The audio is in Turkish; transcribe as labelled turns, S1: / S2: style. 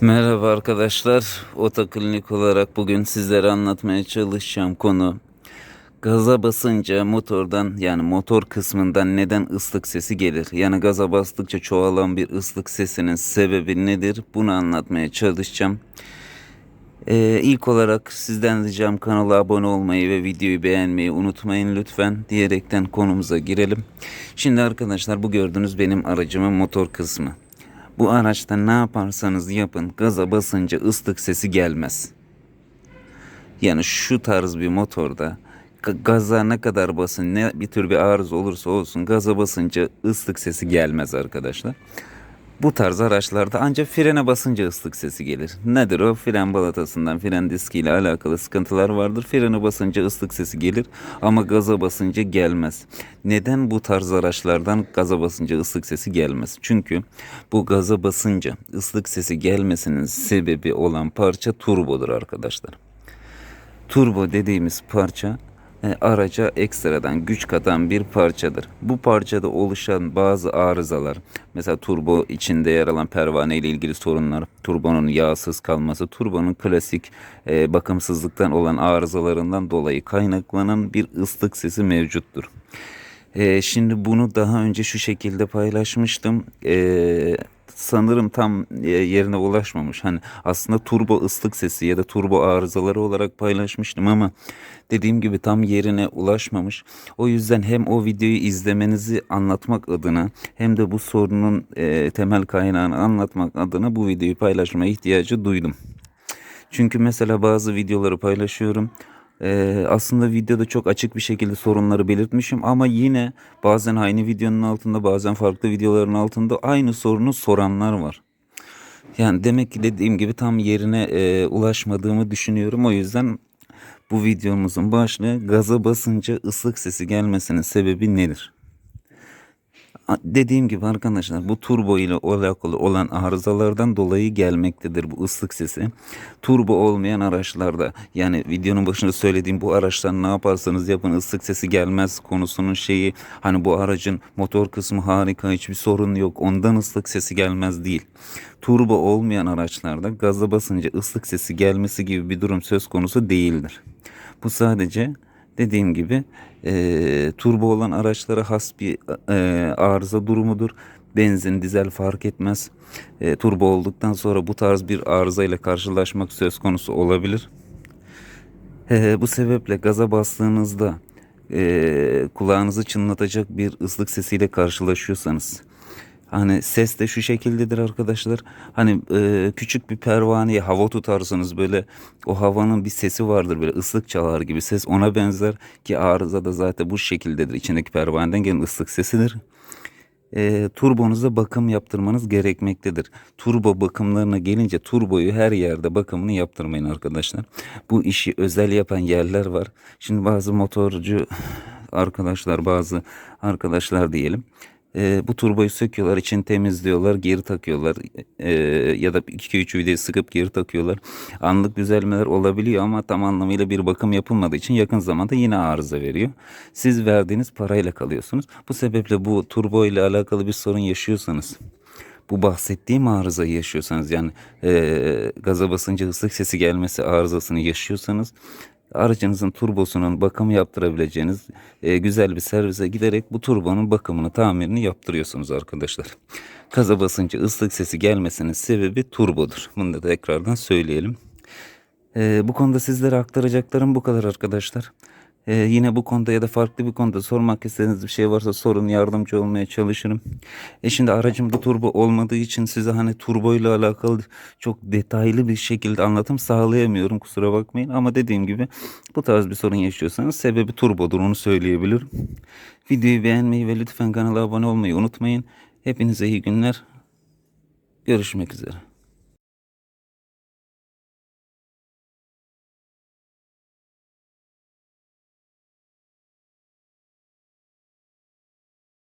S1: Merhaba arkadaşlar. Otoklinik olarak bugün sizlere anlatmaya çalışacağım konu gaza basınca motordan yani motor kısmından neden ıslık sesi gelir? Yani gaza bastıkça çoğalan bir ıslık sesinin sebebi nedir? Bunu anlatmaya çalışacağım. Ee, ilk olarak sizden ricam kanala abone olmayı ve videoyu beğenmeyi unutmayın lütfen diyerekten konumuza girelim. Şimdi arkadaşlar bu gördüğünüz benim aracımın motor kısmı. Bu araçta ne yaparsanız yapın gaza basınca ıslık sesi gelmez. Yani şu tarz bir motorda ga- gaza ne kadar basın ne bir tür bir arıza olursa olsun gaza basınca ıslık sesi gelmez arkadaşlar. Bu tarz araçlarda ancak frene basınca ıslık sesi gelir. Nedir o? Fren balatasından, fren diskiyle alakalı sıkıntılar vardır. Frene basınca ıslık sesi gelir ama gaza basınca gelmez. Neden bu tarz araçlardan gaza basınca ıslık sesi gelmez? Çünkü bu gaza basınca ıslık sesi gelmesinin sebebi olan parça turbodur arkadaşlar. Turbo dediğimiz parça araca ekstradan güç katan bir parçadır. Bu parçada oluşan bazı arızalar, mesela turbo içinde yer alan pervane ile ilgili sorunlar, turbonun yağsız kalması, turbonun klasik e, bakımsızlıktan olan arızalarından dolayı kaynaklanan bir ıslık sesi mevcuttur. E, şimdi bunu daha önce şu şekilde paylaşmıştım. E, sanırım tam e, yerine ulaşmamış. Hani aslında turbo ıslık sesi ya da turbo arızaları olarak paylaşmıştım ama dediğim gibi tam yerine ulaşmamış. O yüzden hem o videoyu izlemenizi anlatmak adına hem de bu sorunun e, temel kaynağını anlatmak adına bu videoyu paylaşma ihtiyacı duydum. Çünkü mesela bazı videoları paylaşıyorum. Ee, aslında videoda çok açık bir şekilde sorunları belirtmişim ama yine bazen aynı videonun altında bazen farklı videoların altında aynı sorunu soranlar var. Yani demek ki dediğim gibi tam yerine e, ulaşmadığımı düşünüyorum. O yüzden bu videomuzun başlığı gaza basınca ıslık sesi gelmesinin sebebi nedir? Dediğim gibi arkadaşlar bu turbo ile alakalı olan arızalardan dolayı gelmektedir bu ıslık sesi. Turbo olmayan araçlarda yani videonun başında söylediğim bu araçlar ne yaparsanız yapın ıslık sesi gelmez konusunun şeyi hani bu aracın motor kısmı harika hiçbir sorun yok ondan ıslık sesi gelmez değil. Turbo olmayan araçlarda gaza basınca ıslık sesi gelmesi gibi bir durum söz konusu değildir. Bu sadece dediğim gibi e, turbo olan araçlara has bir e, arıza durumudur. Benzin, dizel fark etmez. E, turbo olduktan sonra bu tarz bir arıza ile karşılaşmak söz konusu olabilir. E, bu sebeple gaza bastığınızda e, kulağınızı çınlatacak bir ıslık sesiyle karşılaşıyorsanız Hani ses de şu şekildedir arkadaşlar. Hani e, küçük bir pervaneye hava tutarsanız böyle o havanın bir sesi vardır böyle ıslık çalar gibi ses ona benzer ki arıza da zaten bu şekildedir. İçindeki pervaneden gelen ıslık sesidir. E, turbonuza bakım yaptırmanız gerekmektedir. Turbo bakımlarına gelince turboyu her yerde bakımını yaptırmayın arkadaşlar. Bu işi özel yapan yerler var. Şimdi bazı motorcu arkadaşlar bazı arkadaşlar diyelim e, bu turboyu söküyorlar, için temizliyorlar, geri takıyorlar e, ya da 2-3 vidayı sıkıp geri takıyorlar. Anlık düzelmeler olabiliyor ama tam anlamıyla bir bakım yapılmadığı için yakın zamanda yine arıza veriyor. Siz verdiğiniz parayla kalıyorsunuz. Bu sebeple bu turbo ile alakalı bir sorun yaşıyorsanız bu bahsettiğim arızayı yaşıyorsanız yani e, gaza basınca ıslık sesi gelmesi arızasını yaşıyorsanız aracınızın turbosunun bakımı yaptırabileceğiniz e, güzel bir servise giderek bu turbonun bakımını tamirini yaptırıyorsunuz arkadaşlar. Gaza basınca ıslık sesi gelmesinin sebebi turbodur. Bunu da tekrardan söyleyelim. E, bu konuda sizlere aktaracaklarım bu kadar arkadaşlar. Ee, yine bu konuda ya da farklı bir konuda sormak istediğiniz bir şey varsa sorun yardımcı olmaya çalışırım. E şimdi aracımda turbo olmadığı için size hani turbo ile alakalı çok detaylı bir şekilde anlatım sağlayamıyorum kusura bakmayın. Ama dediğim gibi bu tarz bir sorun yaşıyorsanız sebebi turbodur onu söyleyebilirim. Videoyu beğenmeyi ve lütfen kanala abone olmayı unutmayın. Hepinize iyi günler. Görüşmek üzere.